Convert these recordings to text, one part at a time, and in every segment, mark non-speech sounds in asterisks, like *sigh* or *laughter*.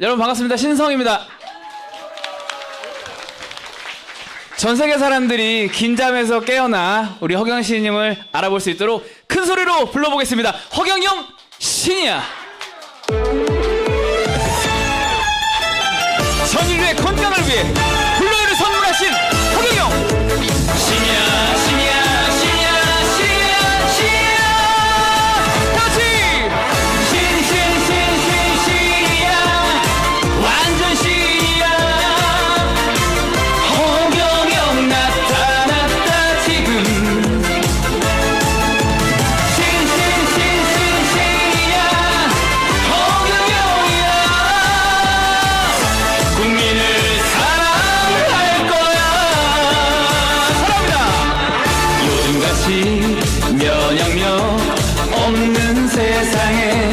여러분 반갑습니다. 신성입니다. 전 세계 사람들이 긴 잠에서 깨어나 우리 허경 씨님을 알아볼 수 있도록 큰 소리로 불러보겠습니다. 허경영 신이야. 요즘같이 면역력 없는 세상에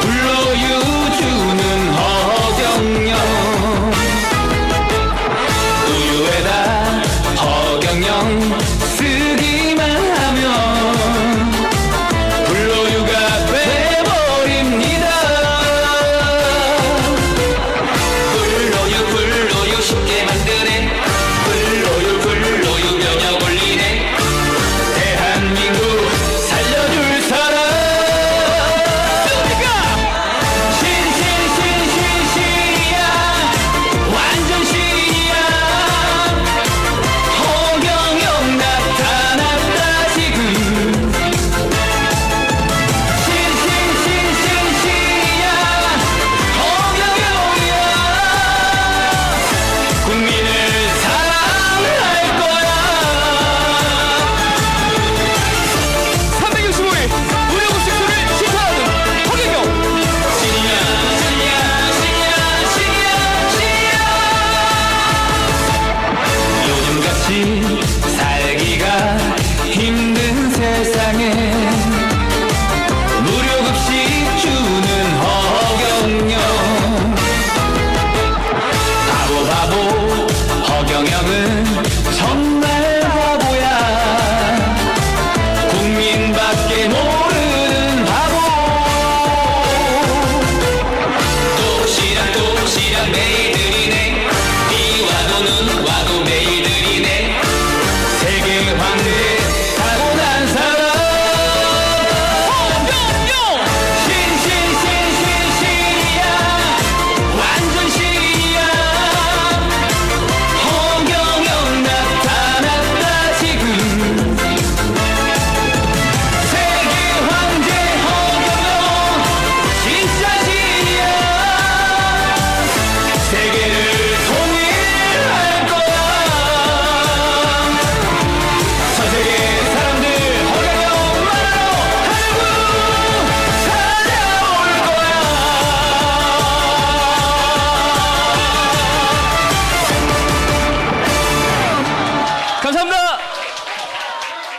불러유주는 허경영. 우유에다 허경영 쓰기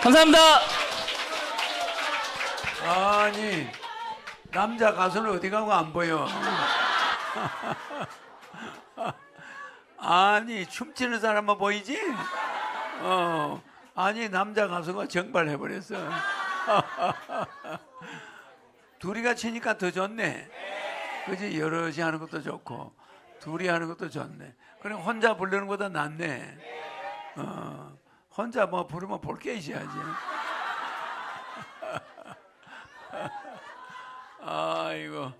감사합니다 아니 남자 가수는 어디 가고 안 보여. *laughs* 아니 춤추는 사람만 보이지? 어 아니 남자 가수가 정발해 버렸어. *laughs* 둘이 같이 니까 더 좋네. 그지 여럿이 하는 것도 좋고 둘이 하는 것도 좋네. 그래 혼자 부르는 것보다 낫네. 어 혼자 뭐 부르면 볼 게 있어야지. *laughs* 아이고.